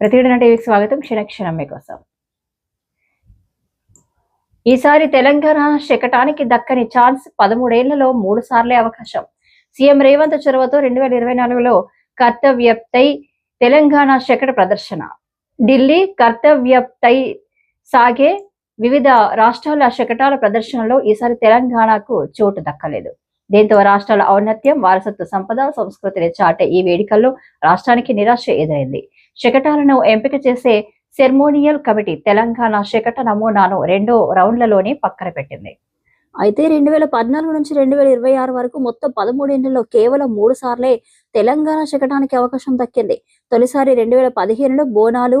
ప్రతిఘటన టీవీకి స్వాగతం. క్షణక్షణం మీకోసం. ఈసారి తెలంగాణ శకటానికి దక్కని ఛాన్స్ పదమూడేళ్ళలో మూడు సార్లే అవకాశం. సీఎం రేవంత్ చొరవతో రెండు వేల ఇరవై నాలుగులో కర్తవ్యప్తై తెలంగాణ శకట ప్రదర్శన. ఢిల్లీ కర్తవ్యప్తై సాగే వివిధ రాష్ట్రాల శకటాల ప్రదర్శనలో ఈసారి తెలంగాణకు చోటు దక్కలేదు. దీంతో రాష్ట్రాల ఔన్నత్యం వారసత్వ సంపద సంస్కృతిని చాటే ఈ వేడుకల్లో రాష్ట్రానికి నిరాశ ఎదురైంది. శకటాలను ఎంపిక చేసే సెర్మోనియల్ కమిటీ తెలంగాణ శకట నమూనాను రెండో రౌండ్లలోనే పక్కన పెట్టింది. అయితే రెండు వేల పద్నాలుగు నుంచి రెండు వేల ఇరవై ఆరు వరకు మొత్తం పదమూడేళ్ళలో కేవలం మూడు సార్లే తెలంగాణ శకటానికి అవకాశం దక్కింది. తొలిసారి రెండు వేల పదిహేనులో బోనాలు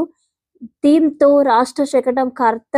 థీమ్తో రాష్ట్ర శకటం కర్త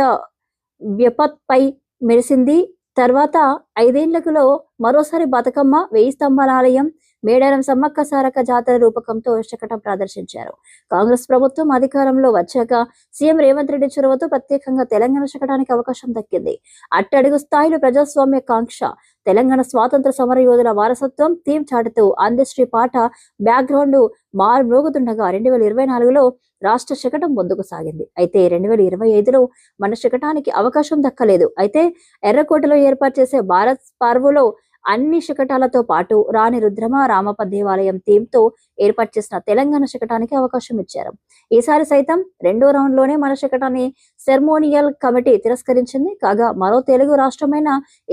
వ్యపత్పై మెరిసింది. తర్వాత ఐదేళ్ళలో మరోసారి బతుకమ్మ వెయ్యి స్తంభాల ఆలయం మేడారం సమ్మక్క సారక్క జాతర రూపకంతో శకటం ప్రదర్శించారు. కాంగ్రెస్ ప్రభుత్వం అధికారంలో వచ్చాక సీఎం రేవంత్ రెడ్డి చొరవతో ప్రత్యేకంగా తెలంగాణ శకటానికి అవకాశం దక్కింది. అట్టడుగు స్థాయిలో ప్రజాస్వామ్య కాంక్ష తెలంగాణ స్వాతంత్ర సమర యోధుల వారసత్వం థీమ్ చాటుతూ అందశ్రీ పాట బ్యాక్గ్రౌండ్ మారు మ్రోగుతుండగా రెండు వేల ఇరవై నాలుగులో రాష్ట్ర శకటం ముందుకు సాగింది. అయితే రెండు వేల ఇరవై ఐదులో మన శకటానికి అవకాశం దక్కలేదు. అయితే ఎర్రకోటలో ఏర్పాటు చేసే భారత్ పర్వులో అన్ని శకటాలతో పాటు రాణి రుద్రమ రామప్ప దేవాలయం థీమ్తో ఏర్పాటు చేసిన తెలంగాణ శకటానికి అవకాశం ఇచ్చారు. ఈసారి సైతం రెండో రౌండ్లోనే మన శకటాన్ని సెర్మోనియల్ కమిటీ తిరస్కరించింది. కాగా మరో తెలుగు రాష్ట్రమైన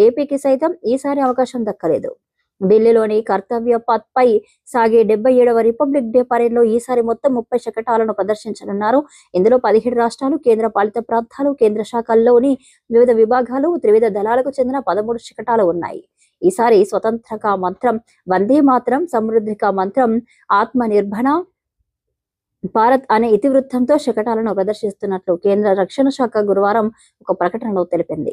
ఏపీకి సైతం ఈసారి అవకాశం దక్కలేదు. ఢిల్లీలోని కర్తవ్య పథ్ పై సాగే డెబ్బై ఏడవ రిపబ్లిక్ డే పరేడ్లో ఈసారి మొత్తం ముప్పై శకటాలను ప్రదర్శించనున్నారు. ఇందులో పదిహేడు రాష్ట్రాలు కేంద్ర పాలిత ప్రాంతాలు కేంద్ర శాఖల్లోని వివిధ విభాగాలు త్రివిధ దళాలకు చెందిన పదమూడు శకటాలు ఉన్నాయి. ఈసారి స్వతంత్రక మంత్రం వందే మాత్రం సమృద్ధిక మంత్రం ఆత్మ నిర్భణ భారత్ అనే ఇతివృత్తంతో శకటాలను ప్రదర్శిస్తున్నట్లు కేంద్ర రక్షణ శాఖ గురువారం ఒక ప్రకటనలో తెలిపింది.